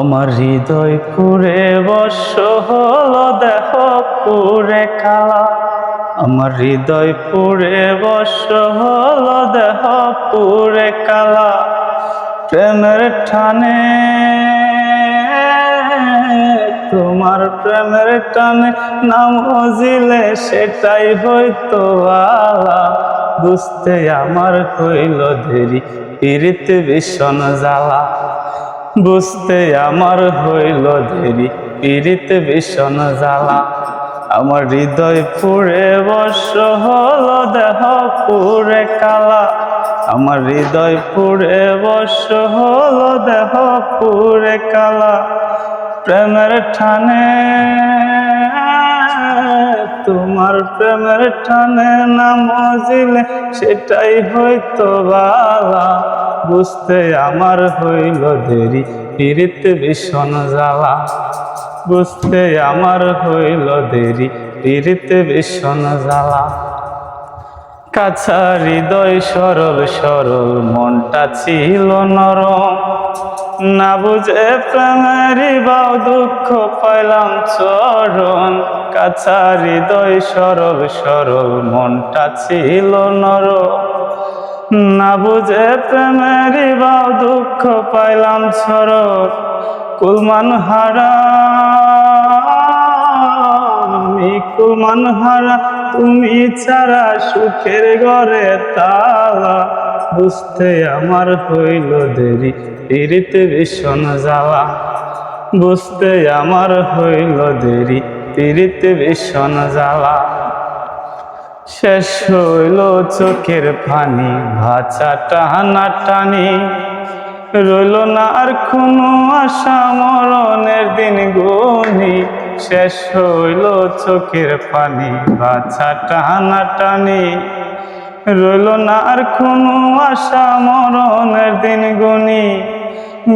আমার হৃদয় পুরে বর্ষ হলো দেহ পুরে কালা আমার হৃদয় পুরে বর্ষ হলো দেহ পুরে কালা প্রেমের ঠানে তোমার প্রেমের টানে নাম অজিলে সেটাই হয়তো আলা। বুঝতে আমার হইল দেরি পিরিত ভীষণ জ্বালা। বুঝতে আমার হইল দেরি। পীড়িত ভীষণ জ্বালা। আমার হৃদয় পুরে বর্ষ হল, দেহ পুরে কালা। আমার হৃদয় পুরে বর্ষ হল, দেহ পুরে কালা। প্রেমের ঠানে তোমার প্রেমের টানে না সেটাই হয়তো বালা। বুঝতে আমার হইল দেরি পিরিত ভীষণ জ্বালা। বুঝতে আমার হইল দেরি পিরিত ভীষণ জ্বালা। কাছা হৃদয় সরল সরল মনটা ছিল নরম। না বুঝে প্রেমেরই বা দুঃখ পাইলাম চরণ। কাছা হৃদয় সরল সরল মনটা ছিল নরম। না বুঝে প্রেমেরই বাও দুঃখ পাইলাম চরণ কুলমান হারা কুলমান হারা, তুমি ছাড়া সুখের ঘরে তালা। বুঝতে আমার হইল দেরি পিরিতে ভীষণ জ্বালা। বুঝতে আমার হইল দেরি পিরিতে ভীষণ জ্বালা। শেষ হইল চোখের পানি, ভাচা টানা টানি রইল না আর কোনো আশা, মরণের দিন গনি শেষ হইল চোখের পানি বাছা টানা টানি রইল না আর কোনো আশা, মরণের দিন গনি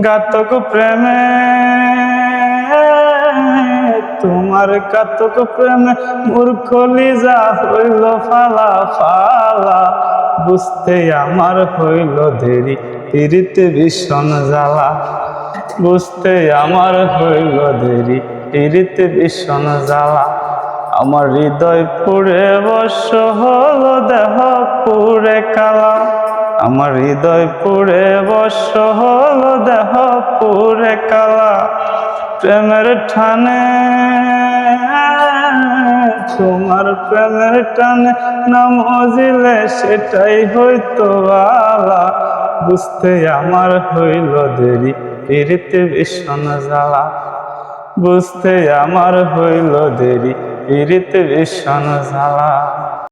গাতক প্রেমে তোমার কাতক প্রেমে মূর্খ লিজা হইল ফালা ফালা। বুঝতে আমার হইল দেরি পিরিতে ভীষণ জ্বালা। বুঝতে আমার হইল দেরি পিরিতে ভীষণ জ্বালা। আমার হৃদয় পুরে বর্ষ হলো, দেহ পুরে কালা। আমার হৃদয় পুরে বর্ষ হলো, দেহ প্রেমের ঠানে তোমার প্রেমের টানে নাম অজিলে সেটাই হইতো বালা বুঝতে আমার হইল দেরি পিরিতে ভীষণ জ্বালা। বুঝতে আমার হইল দেরি পিরিতে ভীষণ জ্বালা।